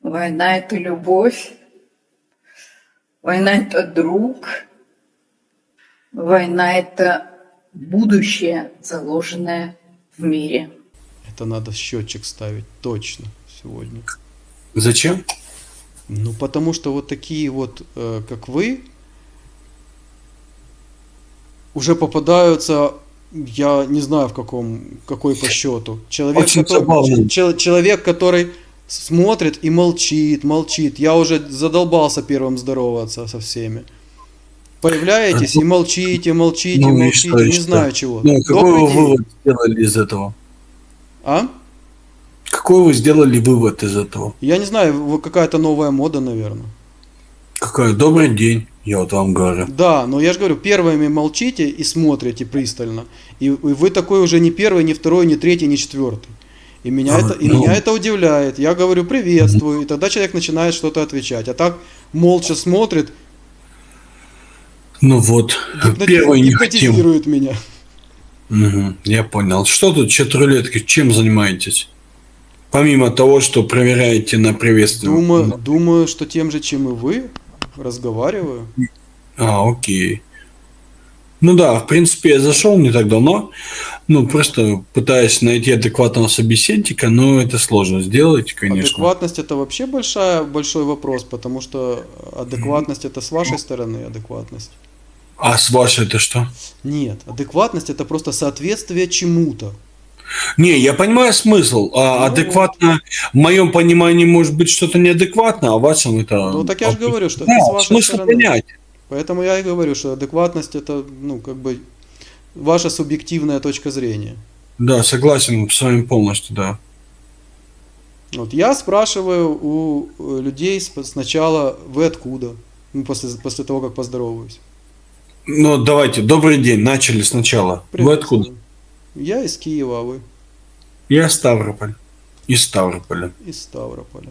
Война – это любовь. Война – это друг. Война – это будущее, заложенное в мире. Это надо счетчик ставить точно сегодня. Зачем? Ну, потому что вот такие вот, э, как вы, уже попадаются, я не знаю в каком, какой по счету. Человек, Очень который, забавно. чел- человек, который смотрит и молчит, молчит. Я уже задолбался первым здороваться со всеми. Появляетесь и молчите, молчите, Ну молчите, что, не что? знаю чего. Ну, какой Добрый вы день. вывод сделали из этого? А? Какой вы сделали вывод из этого? Я не знаю, вы- какая-то новая мода, наверное. Какой добрый день, я вот вам говорю. Да, но я же говорю, первыми молчите и смотрите пристально. И, и вы такой уже не первый, не второй, не третий, не четвертый. И меня, А, это, и ну. меня это удивляет. Я говорю приветствую, и тогда человек начинает что-то отвечать. А так молча смотрит, Ну вот, первый не хотим. меня. Мгм, я понял. Что тут чат-рулетки, чем занимаетесь? Помимо того, что проверяете на приветствие. Думаю, думаю, что тем же, чем и вы, разговариваю. А, окей. Ну да, в принципе, я зашел не так давно. Ну, просто пытаясь найти адекватного собеседника, но это сложно сделать, конечно. Адекватность это вообще большая, большой вопрос, потому что адекватность это с вашей стороны адекватность. А с вашей это что? Нет, адекватность это просто соответствие чему-то. Не, я понимаю смысл. А Ну, адекватно, в моем понимании, может быть что-то неадекватно, а в вашем это... Ну так я же говорю, что Да, это с вашей смысл стороны. понять. Поэтому я и говорю, что адекватность это, ну, как бы ваша субъективная точка зрения. Да, согласен с вами полностью, да. Вот я спрашиваю у э, людей сначала, вы откуда? Ну, после, после того, как поздороваюсь. Ну, давайте, добрый день, начали сначала. Вы Приветствую. откуда? Я из Киева, а вы Я Ставрополь. Из Ставрополя. из Ставрополя.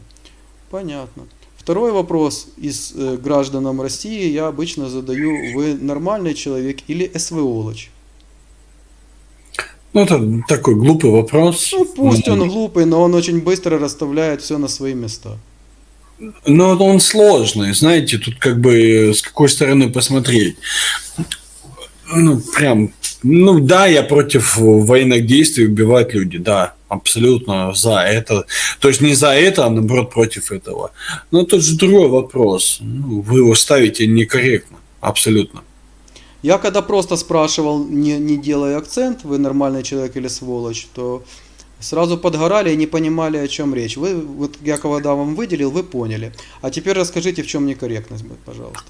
Понятно. Второй вопрос из э, гражданам России я обычно задаю, вы нормальный человек или СВОлочь? Ну, это такой глупый вопрос. Ну, пусть он глупый, но он очень быстро расставляет все на свои места. Но он сложный, знаете, тут как бы с какой стороны посмотреть. Ну, прям, ну да, я против военных действий убивать люди, да, абсолютно за это. То есть не за это, а наоборот против этого. Но тут же другой вопрос. Ну, вы его ставите некорректно, абсолютно. Я когда просто спрашивал, не, не делая акцент, вы нормальный человек или сволочь, то сразу подгорали и не понимали, о чем речь. Вы, вот я когда вам выделил, вы поняли. А теперь расскажите, в чем некорректность будет, пожалуйста.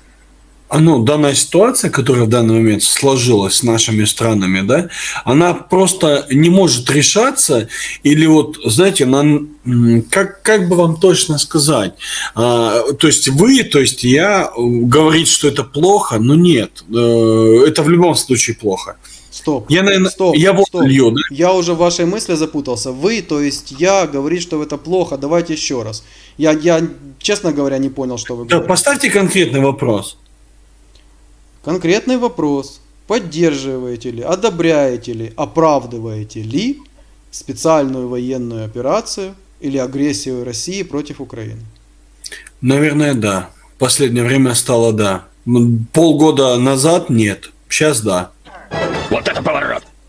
А, ну, данная ситуация, которая в данный момент сложилась с нашими странами, да, она просто не может решаться, или вот, знаете, она, м, как, как бы вам точно сказать, А, то есть вы, то есть я, э, говорит, что это плохо, но нет, э, это в любом случае плохо. Стоп. Я, наверное, стоп, я вот стоп. лью, да? Я уже в вашей мысли запутался. Вы, то есть я, говорит, что это плохо. Давайте еще раз. Я, я честно говоря, не понял, что вы Да, говорите. поставьте конкретный вопрос. Конкретный вопрос. Поддерживаете ли, одобряете ли, оправдываете ли специальную военную операцию или агрессию России против Украины? Наверное, да. В последнее время стало да. М, Полгода назад нет, сейчас да.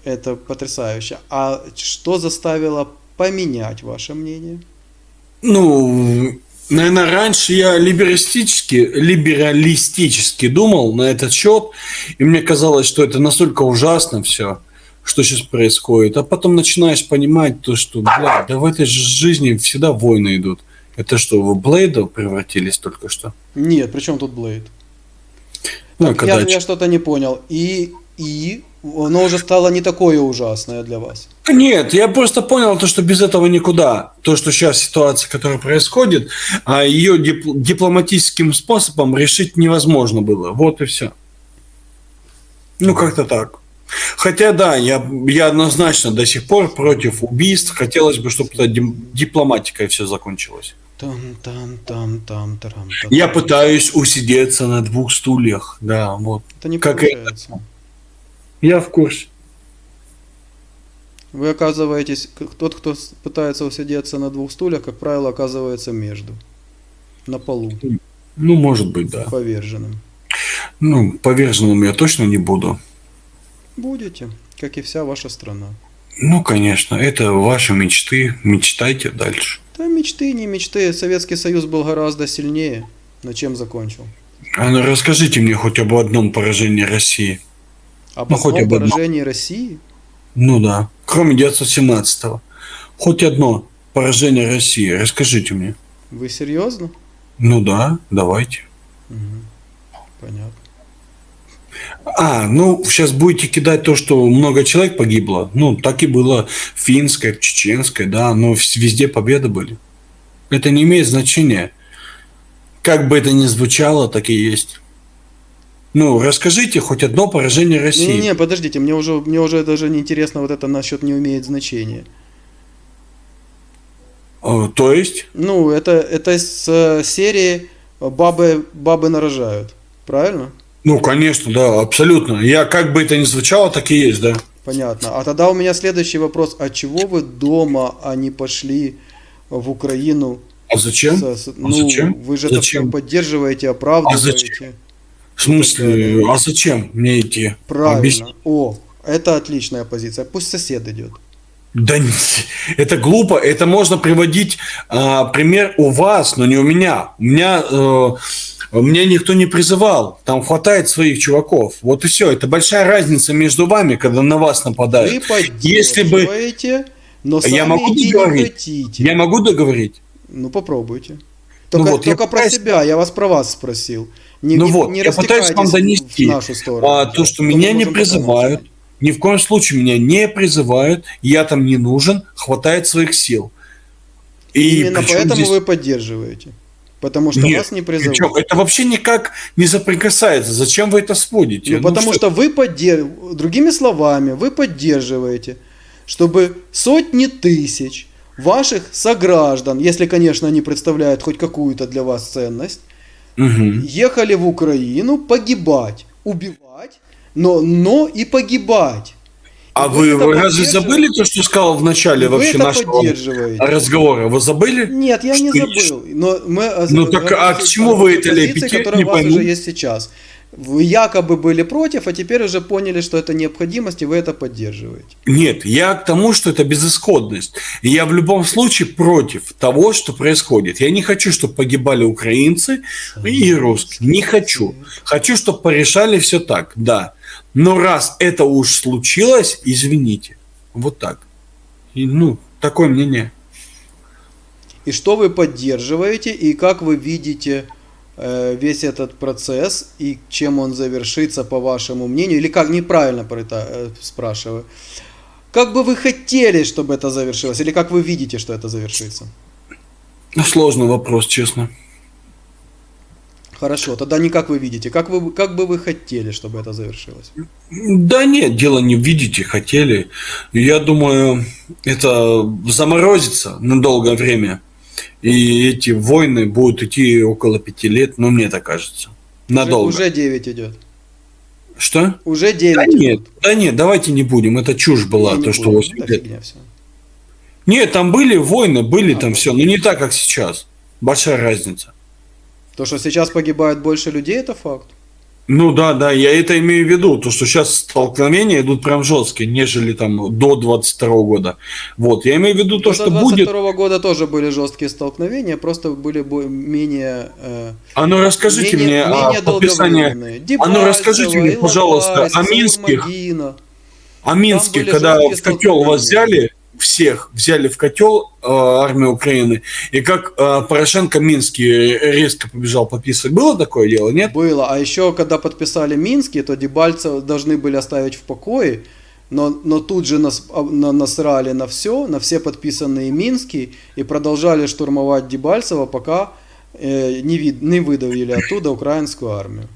Это потрясающе. А что заставило поменять ваше мнение? Ну, наверное, раньше я либералистически, либералистически думал на этот счет, и мне казалось, что это настолько ужасно все, что сейчас происходит. А потом начинаешь понимать то, что, бля, да в этой жизни всегда войны идут. Это что, вы в Блейдов превратились только что? Нет, при чем тут Блейд? Ну, Так, когда я, я что-то не понял. И, и оно уже стало не такое ужасное для вас. Нет, я просто понял то, что без этого никуда. То, что сейчас ситуация, которая происходит, а ее дип- дипломатическим способом решить невозможно было. Вот и все. Ну, как-то так. Хотя, да, я, я однозначно до сих пор против убийств. Хотелось бы, чтобы это дипломатикой все закончилось. Там, там, там, там, тарам, там. Я пытаюсь усидеться на двух стульях. Да, вот. Это не как получается. Я в курсе. Вы оказываетесь, тот, кто пытается усидеться на двух стульях, как правило, оказывается между. на полу, Ну, может быть, да. поверженным. Ну, поверженным я точно не буду. Будете, как и вся ваша страна. Ну, конечно, это ваши мечты. Мечтайте дальше. Да мечты, не мечты. Советский Союз был гораздо сильнее. Но чем закончил? А ну, расскажите мне хоть об одном поражении России. Об Ну, хоть об одном. поражении России? Ну да, кроме 917-го. Хоть одно поражение России. Расскажите мне. Вы серьезно? Ну да, давайте. Понятно. А, ну, сейчас будете кидать то, что много человек погибло. Ну, так и было в финской, в чеченской, да, но везде победы были. Это не имеет значения. Как бы это ни звучало, так и есть. Ну, расскажите хоть одно поражение России. Не-не-не, подождите, мне уже, мне уже даже не интересно вот это насчет не имеет значения. Э, То есть, Ну, это, это с э, серии бабы, бабы нарожают. Правильно? ну, конечно, да, абсолютно. Я как бы это ни звучало, так и есть, да. Понятно. А тогда у меня следующий вопрос. А чего вы дома, а не пошли в Украину? А зачем? Со- с- А ну, зачем? вы же это Зачем? А все поддерживаете, оправдываете. зачем? В смысле, а зачем мне идти? Правильно. Объясни. О, это отличная позиция. Пусть сосед идет. Да не- это глупо. Это можно приводить а, пример у вас, но не у меня. У меня э, меня никто не призывал. Там хватает своих чуваков. Вот и все. Это большая разница между вами, когда на вас Вы нападают. Если бы- но сами Я могу идти не договорить? хотите. Я могу договорить? Ну попробуйте. Только, вот, я только про себя, я вас про вас спросил. Не, Ну не- вот, не я пытаюсь вам донести, нашу сторону. А, то, что меня не призывают, потом ни в коем случае меня не призывают, я там не нужен, хватает своих сил. И Именно поэтому здесь- вы поддерживаете. Потому что Нет, вас не призывают. Причем это вообще никак не соприкасается. Зачем вы это сводите? Ну, потому что... вы поддерживаете, другими словами, вы поддерживаете, чтобы сотни тысяч ваших сограждан, если, конечно, они представляют хоть какую-то для вас ценность, Мгм. ехали в Украину погибать, убивать, но, но и погибать. А И вы, вы разве забыли то, что сказал в начале вы вообще нашего разговора? Вы забыли? Нет, я не Что- забыл. Но мы э, Ну так, а к чему вы это лепите? Не пойму. уже есть сейчас. Вы якобы были против, а теперь уже поняли, что это необходимость, и вы это поддерживаете. Нет, я к тому, что это безысходность. Я в любом случае против того, что происходит. Я не хочу, чтобы погибали украинцы и русские. Не хочу. Хочу, чтобы порешали все так, да. Но раз это уж случилось, извините. Вот так. И, ну, такое мнение. И что вы поддерживаете, и как вы видите весь этот процесс, и чем он завершится, по вашему мнению, или как, неправильно про это э, спрашиваю, как бы вы хотели, чтобы это завершилось, или как вы видите, что это завершится? Ну, Сложный вопрос, честно. Хорошо, тогда не как вы видите, как, вы, как бы вы хотели, чтобы это завершилось? Да нет, дело не видите, хотели. Я думаю, это заморозится на долгое время. И эти войны будут идти около пяти лет, ну, мне так кажется. Надолго. Уже, уже 9 идет. Что? Уже 9 Да нет, да нет, давайте не будем. Это чушь была, Не, не то, что будем, 8 это лет. фигня всё. Нет, там были войны, были А, там все, но не так, как сейчас. Большая разница. То, что сейчас погибает больше людей, это факт. Ну да, да, я это имею в виду, то, что сейчас столкновения идут прям жесткие, нежели там до 22 года. Вот, я имею в виду то, До что будет... 22 года тоже были жесткие столкновения, просто были менее... э, А ну расскажите менее, мне менее о подписании... А ну расскажите мне, пожалуйста, о Минских, о Минске, были когда в котел вас взяли, всех взяли в котел э, армию Украины, и как э, Порошенко Минский резко побежал подписывать. Было такое дело, нет? Было. А еще, когда подписали Минский, то Дебальцев должны были оставить в покое, но, но тут же нас, а, на- насрали на все, на все подписанные Минские, и продолжали штурмовать Дебальцево, пока э, не, вид, не выдавили оттуда украинскую армию.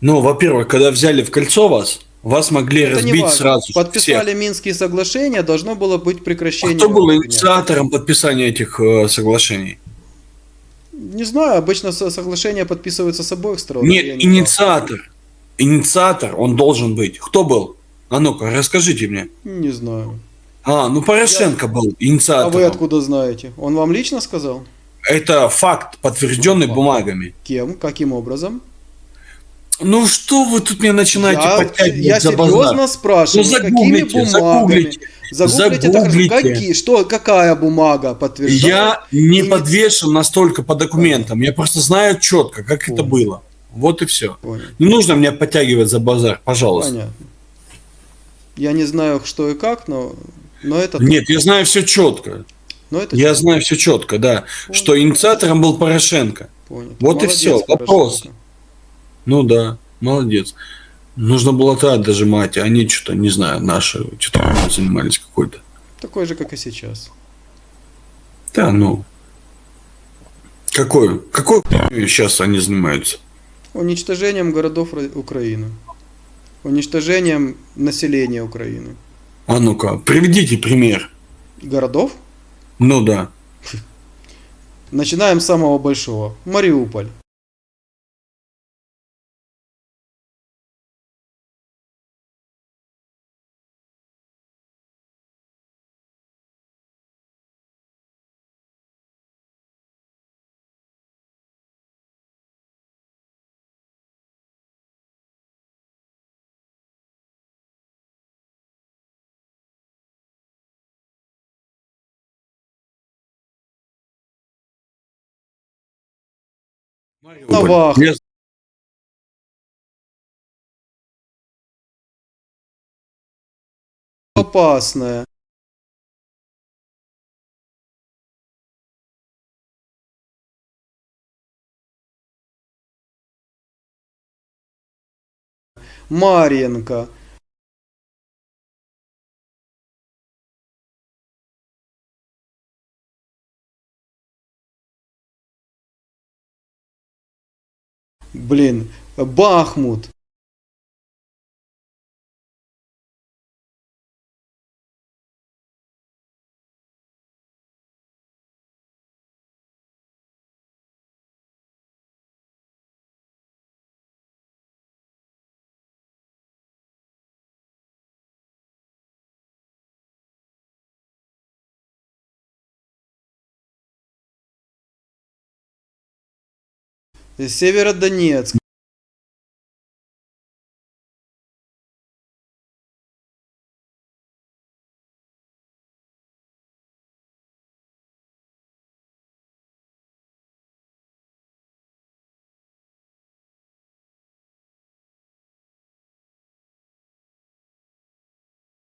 Ну, во-первых, когда взяли в кольцо вас, вас могли Это разбить важно. сразу. Подписали всех. Минские соглашения, должно было быть А прекращение. кто был инициатором подписания этих э, соглашений? Не знаю, обычно со- соглашения подписываются с обоих сторон. Я Нет, не инициатор. Инициатор, он должен быть. Кто был? А ну-ка, расскажите мне. Не знаю. А, ну Порошенко был А инициатором. вы откуда знаете? Он вам лично сказал? Это факт, подтвержденный Ну, бумагами. Кем? Каким образом? Ну что вы тут мне начинаете я, подтягивать я за серьезно базар? спрашиваю, Ну, какими бумагами? загуглите. Загуглите, это. Загуглите. Какие? Что, какая бумага подтверждает? Я не И- подвешен настолько по документам. Я просто знаю четко, как это Понял. было. Вот и все. Понял. Не нужно меня подтягивать за базар, пожалуйста. Понятно. Я не знаю, что и как, но, но это... Нет, я знаю все четко. но это Я знаю все четко, да. Что инициатором был Порошенко. Понял. Вот и Молодец, всё, Порошенко. вопрос. Ну да, молодец. Нужно было тогда дожимать, а они что-то, не знаю, наши что-то занимались какой-то. Такой же, как и сейчас. Да, ну. Какой? Какой сейчас они занимаются? Уничтожением городов Ро- Украины. Уничтожением населения Украины. А ну-ка, приведите пример. Городов? Ну да. Начинаем с самого большого. Мариуполь. Навах. Я- Опасная. Марьенко. Блин, Бахмут. Северодонецк.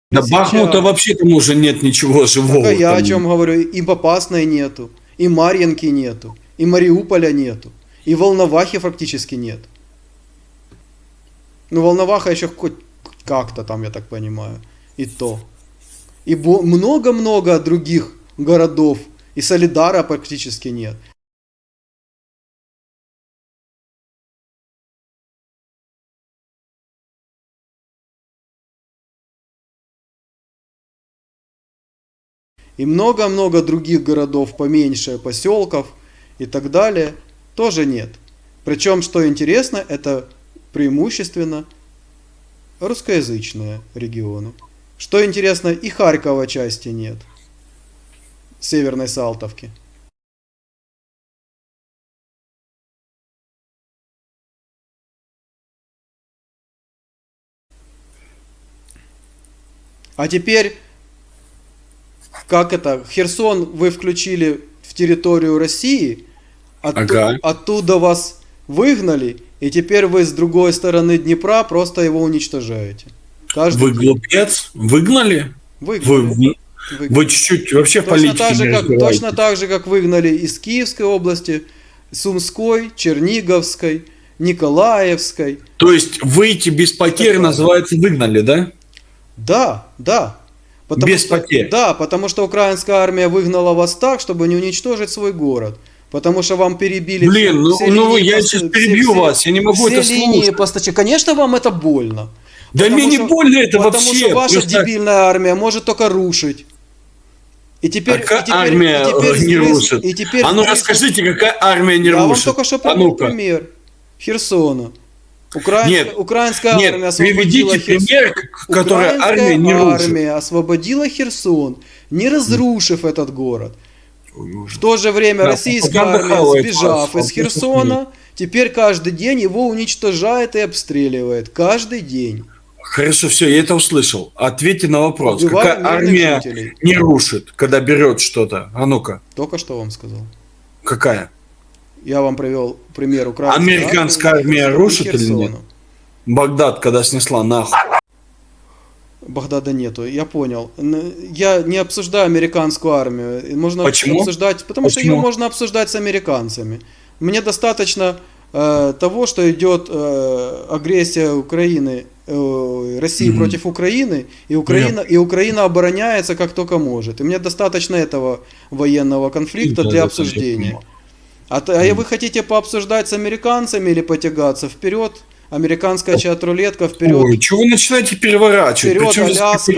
Да Сейчас. Бахмута вообще там уже нет ничего живого. Так а я о там. чем говорю? И Попасной нету, и Марьинки нету, и Мариуполя нету, и Волновахи фактически нет. Ну, Волноваха еще хоть как-то там, я так понимаю, и то. И много-много других городов, и Солидара практически нет. И много-много других городов поменьше, поселков и так далее тоже нет. Причем, что интересно, это преимущественно русскоязычные регионы. Что интересно, и Харькова части нет. Северной Салтовки. А теперь, как это, Херсон вы включили в территорию России, отту- Ага. оттуда вас выгнали, и теперь вы с другой стороны Днепра просто его уничтожаете. Каждый Вы глупец? Выгнали? Выгнали. Вы, чуть-чуть вообще точно, так же, как, точно так же, как выгнали из Киевской области, Сумской, Черниговской, Николаевской. То есть выйти без потерь Такое. называется выгнали, да? Да, да. Без что, потерь. Да, потому что украинская армия выгнала вас так, чтобы не уничтожить свой город. Потому что вам перебили Блин, ну- ну линии я сейчас перебью вас, я не могу все это линии слушать. постачи- Конечно, вам это больно. Да Потому мне не что- больно это потому вообще. что ваша просто- дебильная армия может только рушить. И теперь, Какая и теперь- армия и теперь не сгрыз- рушит? И теперь а ну сгрыз- расскажите, какая армия не Я вам рушит? только что а привел ну-ка. пример. Херсона. Украинская, Нет, украинская армия Нет, освободила приведите Херсон. пример, к- который Украинская армия не рушит. армия освободила Херсон, не разрушив этот город. В то же время Да, российская армия, сбежав из Херсона, теперь каждый день его уничтожает и обстреливает. Каждый день. Хорошо, все, я это услышал. Ответьте на вопрос. Убивая Какая армия жителей. не рушит, когда берет что-то? А ну-ка, Только что вам сказал. какая? Я вам привел пример украинской Американская армия рушит или нет? Багдад, когда снесла нахуй. Багдада нету, я понял. Я не обсуждаю американскую армию. Можно Почему? обсуждать, потому что Почему? ее можно обсуждать с американцами. Мне достаточно э, того, что идет э, агрессия Украины, э, России Мгм. против Украины, и Украина, и Украина обороняется как только может. И мне достаточно этого военного конфликта Да, для обсуждения. А, т- а вы хотите пообсуждать с американцами или потягаться вперед? Американская чат-рулетка вперед. Ой, чего вы начинаете переворачивать? Вперед, Причем Аляска.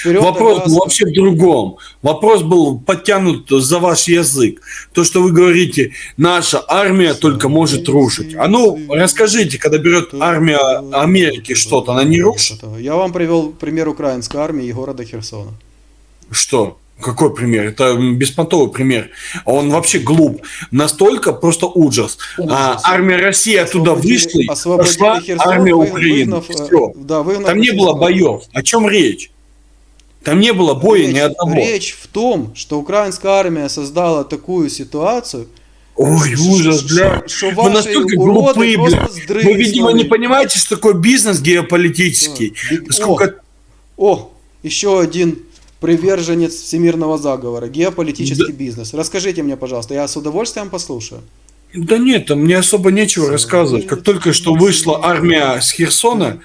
Вперед, Вопрос был Аляска. вообще в другом. Вопрос был подтянут за ваш язык. То, что вы говорите, наша армия только может рушить. А ну, расскажите, когда берет армия Америки что-то, она не рушит? Я вам привел пример украинской армии и города Херсона. Что? Какой пример? Это беспонтовый пример. Он вообще глуп. Настолько просто ужас. А, армия России оттуда вышла, освободили пошла Херсон, армия вы- Украины. выгнав, э, Все. да, выгнав Там не было боев. О чем речь? Там не было боя ни Речь- одного. Речь в том, что украинская армия создала такую ситуацию, Ой, ужас, бля. что Вы настолько глупые, бля. Вы, видимо, не понимаете, что такое бизнес геополитический. Да. Сколько... О, еще один приверженец всемирного заговора, геополитический бизнес. Расскажите мне, пожалуйста, я с удовольствием послушаю. Да нет, там мне особо нечего рассказывать. Как только что вышла армия с Херсона,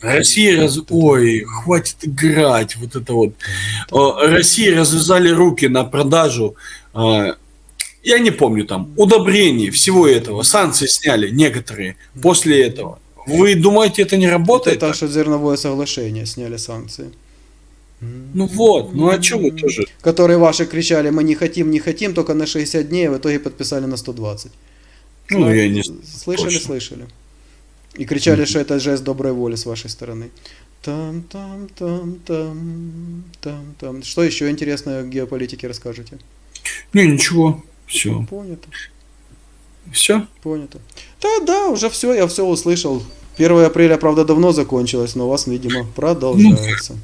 Россия раз... Ой, хватит играть, вот это вот. России развязали руки на продажу, э, я не помню там, удобрений, всего этого. Санкции сняли некоторые после этого. Вы думаете, это не работает? это же зерновое соглашение, сняли санкции. Ну вот, ну а что вы тоже? Которые ваши кричали, мы не хотим, не хотим, только на 60 дней, а в итоге подписали на 120. Ну, Зна- я не Слышали, точно. слышали. И кричали, что это жест доброй воли с вашей стороны. Там, там, там, там, там, там. Что еще интересное в геополитике расскажете? Не, ничего, все, Понято, все. понято. Да, да, уже все, я все услышал. 1 апреля, правда, давно закончилось, но у вас, видимо, продолжается.